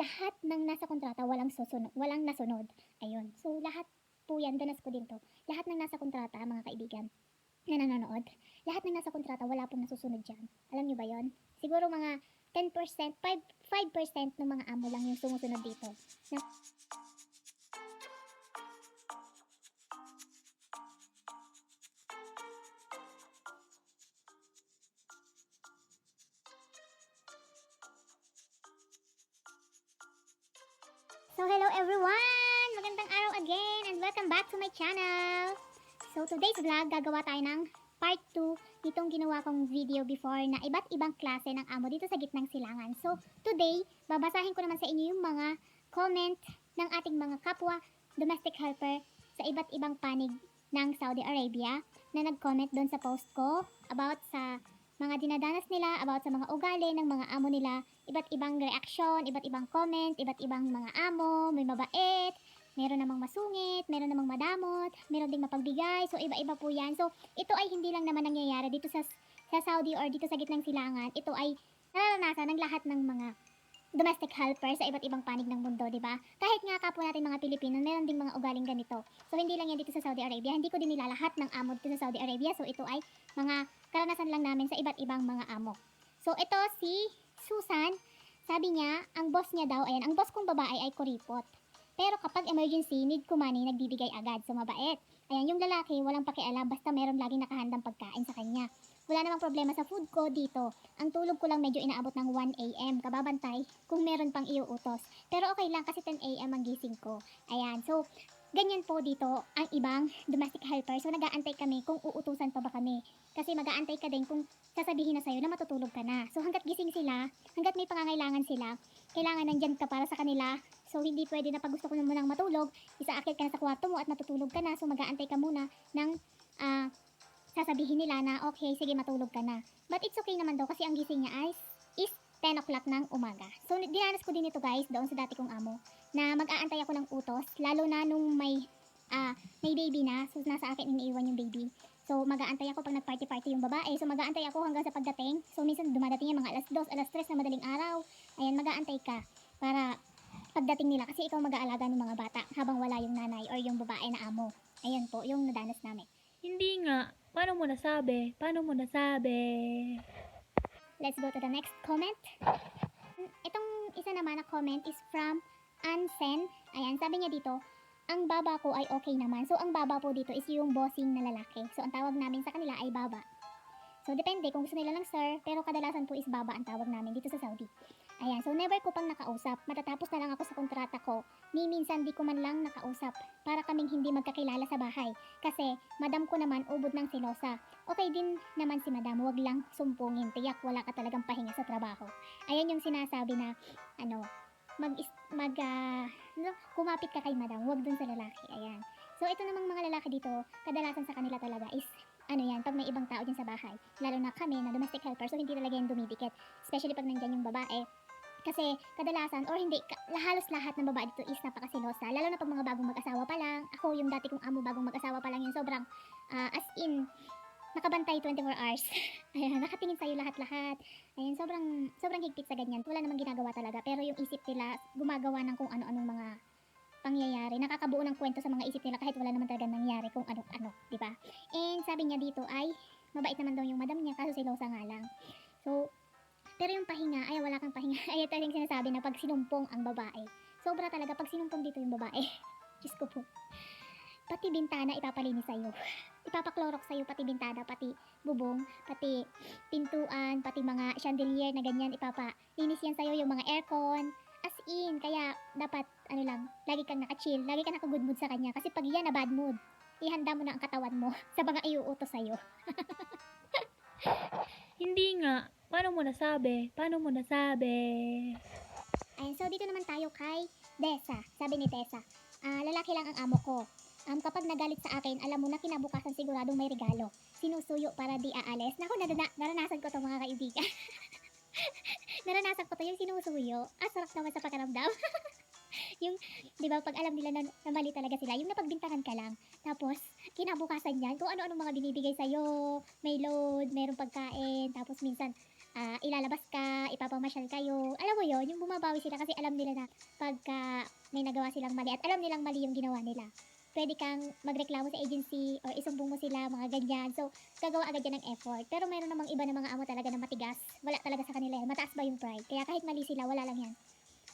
lahat ng nasa kontrata walang susunod, walang nasunod. Ayun. So lahat po yan, danas ko din to. Lahat ng nasa kontrata, mga kaibigan, na nanonood, lahat ng nasa kontrata, wala pong nasusunod dyan. Alam nyo ba yon? Siguro mga 10%, 5, 5% ng mga amo lang yung sumusunod dito. Na, So hello everyone! Magandang araw again and welcome back to my channel! So today's vlog, gagawa tayo ng part 2 nitong ginawa kong video before na iba't ibang klase ng amo dito sa gitnang silangan. So today, babasahin ko naman sa inyo yung mga comment ng ating mga kapwa domestic helper sa iba't ibang panig ng Saudi Arabia na nag-comment doon sa post ko about sa mga dinadanas nila, about sa mga ugali ng mga amo nila, iba't ibang reaction, iba't ibang comment, iba't ibang mga amo, may mabait, meron namang masungit, meron namang madamot, meron ding mapagbigay, so iba-iba po yan. So, ito ay hindi lang naman nangyayari dito sa, sa Saudi or dito sa gitnang silangan, ito ay nararanasan ng lahat ng mga domestic helper sa iba't ibang panig ng mundo, di ba? Kahit nga kapwa natin mga Pilipino, meron ding mga ugaling ganito. So, hindi lang yan dito sa Saudi Arabia. Hindi ko din nila lahat ng amo dito sa Saudi Arabia. So, ito ay mga karanasan lang namin sa iba't ibang mga amo. So, ito si Susan, sabi niya, ang boss niya daw, ayan, ang boss kong babae ay kuripot. Pero kapag emergency, need ko money, nagbibigay agad. So, mabait. Ayan, yung lalaki, walang pakialam, basta meron laging nakahandang pagkain sa kanya. Wala namang problema sa food ko dito. Ang tulog ko lang medyo inaabot ng 1 a.m. Kababantay kung meron pang iuutos. Pero okay lang kasi 10 a.m. ang gising ko. Ayan, so, ganyan po dito ang ibang domestic helper. So, nag-aantay kami kung uutusan pa ba kami. Kasi mag-aantay ka din kung sasabihin na sa'yo na matutulog ka na. So, hanggat gising sila, hanggat may pangangailangan sila, kailangan nandyan ka para sa kanila. So, hindi pwede na pag gusto ko na munang matulog, isaakit ka na sa kwarto mo at matutulog ka na. So, mag-aantay ka muna ng ah, sasabihin nila na okay, sige matulog ka na. But it's okay naman daw kasi ang gising niya ay is 10 o'clock ng umaga. So, dinanas ko din ito guys doon sa dati kong amo na mag-aantay ako ng utos, lalo na nung may ah may baby na, so nasa akin iniiwan yung baby. So, mag-aantay ako pag nag-party-party yung babae. So, mag-aantay ako hanggang sa pagdating. So, minsan dumadating yung mga alas 2, alas 3 na madaling araw. Ayan, mag-aantay ka para pagdating nila kasi ikaw mag-aalaga ng mga bata habang wala yung nanay or yung babae na amo. Ayan po, yung nadanas namin. Hindi nga. Paano mo nasabi? Paano mo nasabi? Let's go to the next comment. Itong isa naman na comment is from Ansen. Ayan, sabi niya dito, ang baba ko ay okay naman. So, ang baba po dito is yung bossing na lalaki. So, ang tawag namin sa kanila ay baba. So, depende kung gusto nila ng sir, pero kadalasan po is baba ang tawag namin dito sa Saudi. Ayan, so never ko pang nakausap. Matatapos na lang ako sa kontrata ko. Ni minsan di ko man lang nakausap para kaming hindi magkakilala sa bahay. Kasi, madam ko naman ubod ng silosa. Okay din naman si madam, wag lang sumpungin. Tiyak wala ka talagang pahinga sa trabaho. Ayan yung sinasabi na, ano, mag, mag ano, kumapit ka kay madam, wag dun sa lalaki. Ayan. So, ito namang mga lalaki dito, kadalasan sa kanila talaga is, ano yan, pag may ibang tao dyan sa bahay, lalo na kami na domestic helper, so hindi talaga yan dumidikit. Especially pag nandyan yung babae, kasi kadalasan, or hindi, halos lahat ng babae dito is napakasilosa. Lalo na pag mga bagong mag-asawa pa lang. Ako, yung dati kong amo bagong mag-asawa pa lang yun, sobrang, ah, as in, nakabantay 24 hours. Ayan, nakatingin sa'yo lahat-lahat. Ayan, sobrang, sobrang higpit sa ganyan. Wala namang ginagawa talaga. Pero yung isip nila, gumagawa ng kung ano-anong mga pangyayari. Nakakabuo ng kwento sa mga isip nila kahit wala naman talaga nangyari kung ano-ano, di ba? And sabi niya dito ay, mabait naman daw yung madam niya, kaso silosa nga lang. So, pero yung pahinga, ay wala kang pahinga. Ay ito yung sinasabi na pag sinumpong ang babae. Sobra talaga pag sinumpong dito yung babae. Diyos ko po. Pati bintana ipapalinis sa'yo. Ipapaklorok sa'yo pati bintana, pati bubong, pati pintuan, pati mga chandelier na ganyan ipapalinis yan sa'yo, yung mga aircon. As in, kaya dapat, ano lang, lagi kang naka-chill, lagi kang naka-good mood sa kanya. Kasi pag yan na bad mood, ihanda mo na ang katawan mo sa mga iuutos sa'yo. Hindi nga. Paano mo nasabi? Paano mo nasabi? Ayan, so dito naman tayo kay Desa. Sabi ni Tessa, ah, lalaki lang ang amo ko. Um, kapag nagalit sa akin, alam mo na kinabukasan siguradong may regalo. Sinusuyo para di aalis. Naku, narana- naranasan ko to mga kaibigan. naranasan ko to yung sinusuyo. Ah, sarap naman sa pakiramdam. yung, di ba, pag alam nila na, na mali talaga sila, yung napagbintangan ka lang. Tapos, kinabukasan yan, kung ano-ano mga binibigay sa'yo, may load, mayroong pagkain, tapos minsan, ah, ilalabas ka, ipapamasyal kayo. Alam mo yon yung bumabawi sila kasi alam nila na pagka may nagawa silang mali at alam nilang mali yung ginawa nila. Pwede kang magreklamo sa agency or isumbong mo sila, mga ganyan. So, gagawa agad yan ng effort. Pero mayroon namang iba na mga amo talaga na matigas. Wala talaga sa kanila yan. Mataas ba yung pride? Kaya kahit mali sila, wala lang yan.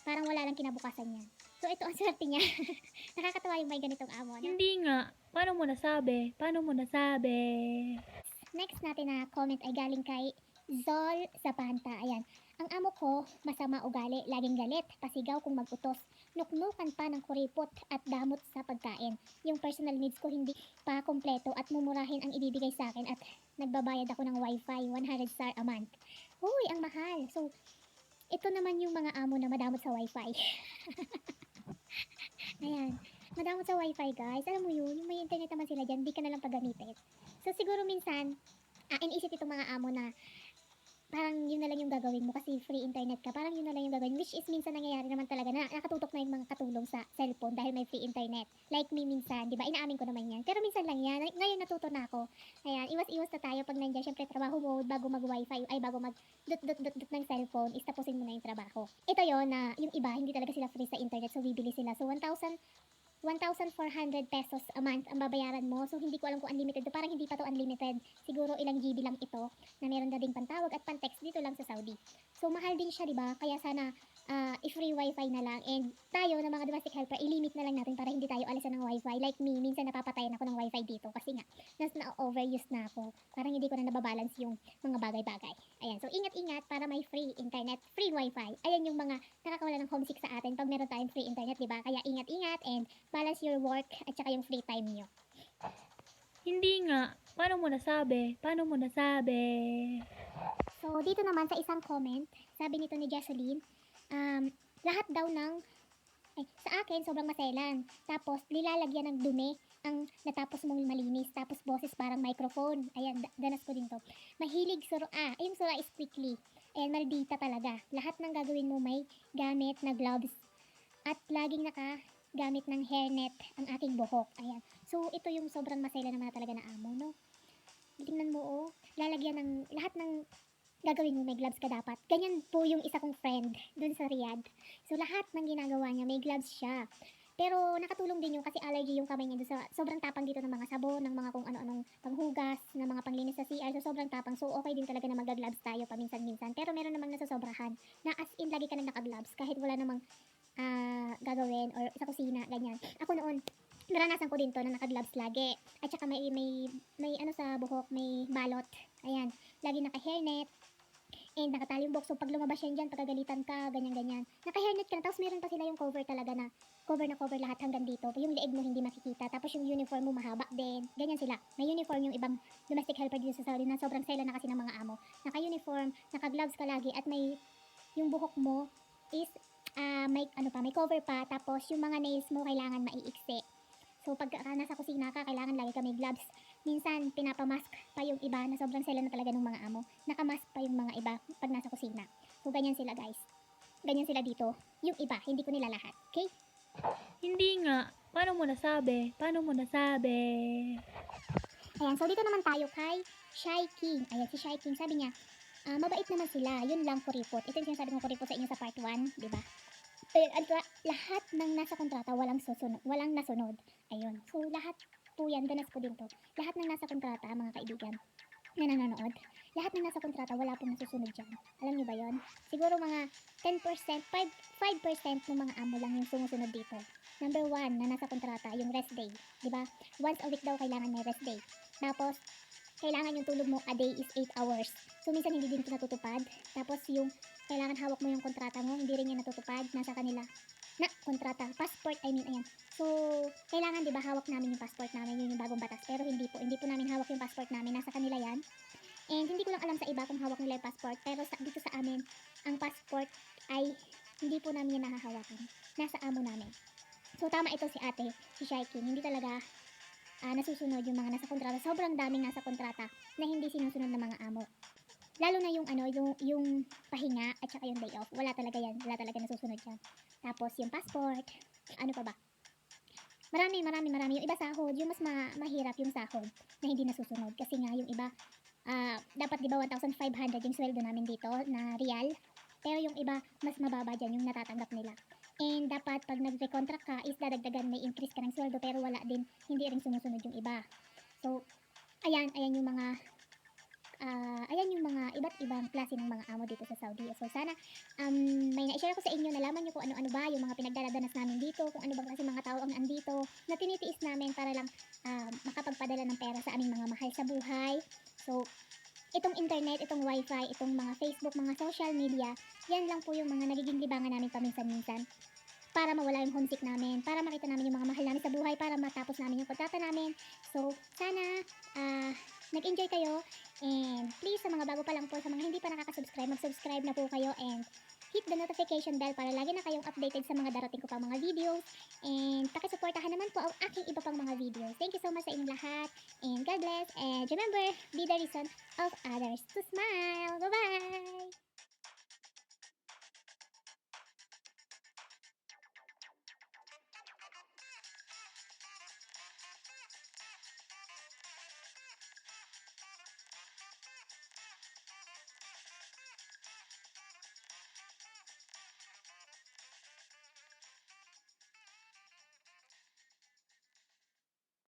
Parang wala lang kinabukasan yan. So, ito ang swerte niya. Nakakatawa yung may ganitong amo. No? Hindi nga. Paano mo nasabi? Paano mo nasabi? Next natin na comment ay galing kay Zol Zapanta. Ayan. Ang amo ko, masama ugali, laging galit, pasigaw kung magutos, nuknukan pa ng kuripot at damot sa pagkain. Yung personal needs ko hindi pa kompleto at mumurahin ang ibibigay sa akin at nagbabayad ako ng wifi, 100 star a month. Uy, ang mahal. So, ito naman yung mga amo na madamot sa wifi. Ayan. Madamot sa wifi guys. Alam mo yun, yung may internet naman sila dyan, di ka na lang paggamitin. So siguro minsan, ah, inisip itong mga amo na parang yun na lang yung gagawin mo kasi free internet ka. Parang yun na lang yung gagawin. Which is minsan nangyayari naman talaga na nakatutok na yung mga katulong sa cellphone dahil may free internet. Like me minsan, di ba? Inaamin ko naman yan. Pero minsan lang yan. Ngayon natuto na ako. Ayan, iwas-iwas na tayo pag nandiyan. Syempre, trabaho mode bago mag-wifi, ay bago mag dot dot dot dot ng cellphone, is tapusin mo na yung trabaho. Ito yon na yung iba, hindi talaga sila free sa internet. So, bibili sila. So, 1,000 1,400 pesos a month ang babayaran mo. So, hindi ko alam kung unlimited. Parang hindi pa to unlimited. Siguro ilang GB lang ito na meron na ding pantawag at pantext dito lang sa Saudi. So, mahal din siya, di ba? Kaya sana ah, i-free wifi na lang. And tayo na mga domestic helper, i-limit na lang natin para hindi tayo alisan ng wifi. Like me, minsan napapatayan ako ng wifi dito kasi nga, nas na-overuse na ako. Parang hindi ko na nababalance yung mga bagay-bagay. Ayan, so ingat-ingat para may free internet, free wifi. Ayan yung mga nakakawala ng homesick sa atin pag meron tayong free internet, di ba? Kaya ingat-ingat and balance your work at saka yung free time nyo. Hindi nga. Paano mo nasabi? Paano mo nasabi? So, dito naman sa isang comment, sabi nito ni Jocelyn, um, lahat daw ng, ay, sa akin, sobrang maselan. Tapos, nilalagyan ng dumi ang natapos mong malinis. Tapos, boses parang microphone. Ayan, da- danas ko din to. Mahilig suro, ah, yung sura is quickly. Ayan, maldita talaga. Lahat ng gagawin mo may gamit na gloves. At laging naka gamit ng hairnet ang aking buhok. Ayan. So, ito yung sobrang masela naman talaga na amo, no? Tingnan mo, oh. Lalagyan ng lahat ng gagawin mo, may gloves ka dapat. Ganyan po yung isa kong friend dun sa Riyadh. So, lahat ng ginagawa niya, may gloves siya. Pero nakatulong din yung kasi allergy yung kamay niya sa sobrang tapang dito ng mga sabon, ng mga kung ano-anong panghugas, ng mga panglinis sa CR. So, sobrang tapang. So, okay din talaga na mag-gloves tayo paminsan-minsan. Pero meron namang nasasobrahan na as in lagi ka na naka-gloves kahit wala namang ah, gagawin or sa kusina, ganyan. Ako noon, naranasan ko din to na naka-gloves lagi. At saka may, may, may ano sa buhok, may balot. Ayan, lagi naka-hairnet. And nakatali yung box. So, pag lumabas yan dyan, pagkagalitan ka, ganyan-ganyan. Naka-hairnet ka na. Tapos meron pa sila yung cover talaga na cover na cover lahat hanggang dito. Yung leeg mo hindi makikita. Tapos yung uniform mo mahaba din. Ganyan sila. May uniform yung ibang domestic helper dito sa Saudi na sobrang sela na kasi ng mga amo. Naka-uniform, naka-gloves ka lagi at may yung buhok mo is ah may ano pa, may cover pa. Tapos yung mga nails mo kailangan maiiksi. So pag ah, nasa kusina ka, kailangan lagi ka may gloves. Minsan pinapamask pa yung iba na sobrang sela na talaga ng mga amo. Nakamask pa yung mga iba pag nasa kusina. So ganyan sila guys. Ganyan sila dito. Yung iba, hindi ko nila lahat. Okay? Hindi nga. Paano mo nasabi? Paano mo nasabi? Ayan, so dito naman tayo kay Shy King. Ayan, si Shy King, sabi niya, ah, mabait naman sila, yun lang kuripot. Ito yung sinasabi kong kuripot sa inyo sa part 1, di ba? At la- lahat ng nasa kontrata, walang susunod, walang nasunod. Ayun. So, lahat po yan, danas ko din to. Lahat ng nasa kontrata, mga kaibigan, na nanonood, lahat ng nasa kontrata, wala pong nasusunod dyan. Alam niyo ba yon? Siguro mga 10%, 5, 5% ng mga amo lang yung sumusunod dito. Number 1 na nasa kontrata, yung rest day. Ba? Once a week daw kailangan may rest day. Tapos, kailangan yung tulog mo a day is 8 hours. So, minsan hindi din ito natutupad. Tapos, yung kailangan hawak mo yung kontrata mo, hindi rin yan natutupad. Nasa kanila. Na, kontrata. Passport, I mean, ayan. So, kailangan, di ba, hawak namin yung passport namin, yun yung bagong batas. Pero hindi po, hindi po namin hawak yung passport namin. Nasa kanila yan. And hindi ko lang alam sa iba kung hawak nila yung passport. Pero sa, dito sa amin, ang passport ay hindi po namin yan nahahawakan. Nasa amo namin. So, tama ito si ate, si Shaikin. Hindi talaga ah, nasusunod yung mga nasa kontrata. Sobrang daming nasa kontrata na hindi sinusunod ng mga amo. Lalo na yung ano, yung, yung pahinga at saka yung day off. Wala talaga yan. Wala talaga nasusunod yan. Tapos yung passport. Ano pa ba? Marami, marami, marami. Yung iba sahod, yung mas ma- mahirap yung sahod na hindi nasusunod. Kasi nga yung iba, ah, dapat di ba 1,500 yung sweldo namin dito na real. Pero yung iba, mas mababa dyan yung natatanggap nila. And dapat pag nag-recontract ka, is dadagdagan may increase ka ng sweldo pero wala din, hindi rin sumusunod yung iba. So, ayan, ayan yung mga ah, ayan yung mga iba't ibang klase ng mga amo dito sa Saudi. So sana um, may na-share ko sa inyo, nalaman nyo kung ano-ano ba yung mga pinagdadanas namin dito, kung ano bang klase mga tao ang andito, na tinitiis namin para lang ah, makapagpadala ng pera sa aming mga mahal sa buhay. So, itong internet, itong wifi, itong mga Facebook, mga social media, yan lang po yung mga nagiging libangan namin paminsan-minsan para mawala yung homesick namin, para makita namin yung mga mahal namin sa buhay, para matapos namin yung kontrata namin. So, sana ah, nag-enjoy kayo and please sa mga bago pa lang po, sa mga hindi pa nakaka-subscribe, mag-subscribe na po kayo and hit the notification bell para lagi na kayong updated sa mga darating ko pa mga videos and pakisuportahan naman po ang aking iba pang mga videos. Thank you so much sa inyong lahat and God bless and remember, be the reason of others to smile. Bye-bye!